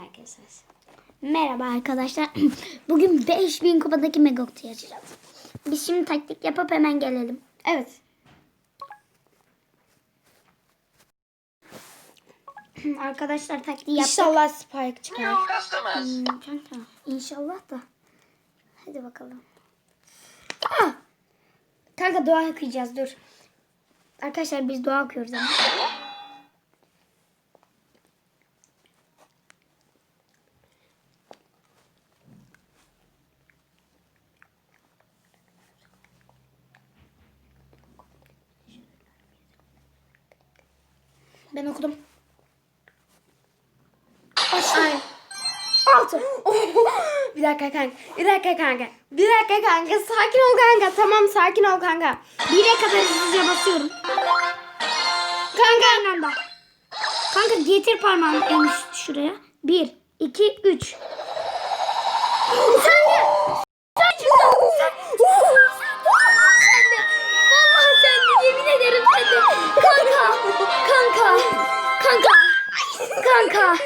arkadaşlar. Merhaba arkadaşlar. Bugün 5000 kupadaki Megok'tu açacağız. Biz şimdi taktik yapıp hemen gelelim. Evet. Arkadaşlar taktiği yaptık. İnşallah Spike çıkar. Hmm, kanka, İnşallah da. Hadi bakalım. Aa! Kanka dua okuyacağız dur. Arkadaşlar biz dua okuyoruz ama. Ben okudum. Ay. Altı. bir dakika kanka. Bir dakika kanka. Bir dakika kanka. Sakin ol kanka. Tamam sakin ol kanka. Bire kadar hızlıca basıyorum. Kanka aynı. Kanka getir parmağını en üst şuraya. Bir, iki, üç. Sen de. Sen çıktın. Sen sen. Kanka. Kanka. Kanka.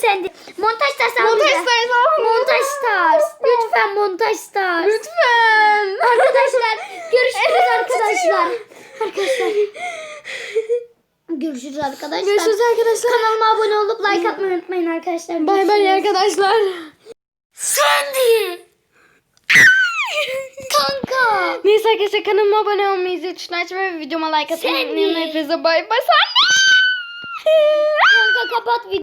Sen de. Montaj stars Montaj stars al. Montaj stars. Lütfen montaj stars. Lütfen. Arkadaşlar görüşürüz arkadaşlar. Arkadaşlar. Görüşürüz arkadaşlar. Görüşürüz arkadaşlar. Kanalıma abone olup like atmayı unutmayın arkadaşlar. Bay bay arkadaşlar. Sandy. Kanka. Neyse arkadaşlar kanalıma abone olmayı, zil açmayı ve videoma like atmayı Sandy. unutmayın. Hepinize bay bay. Sen Kanka kapat videoyu.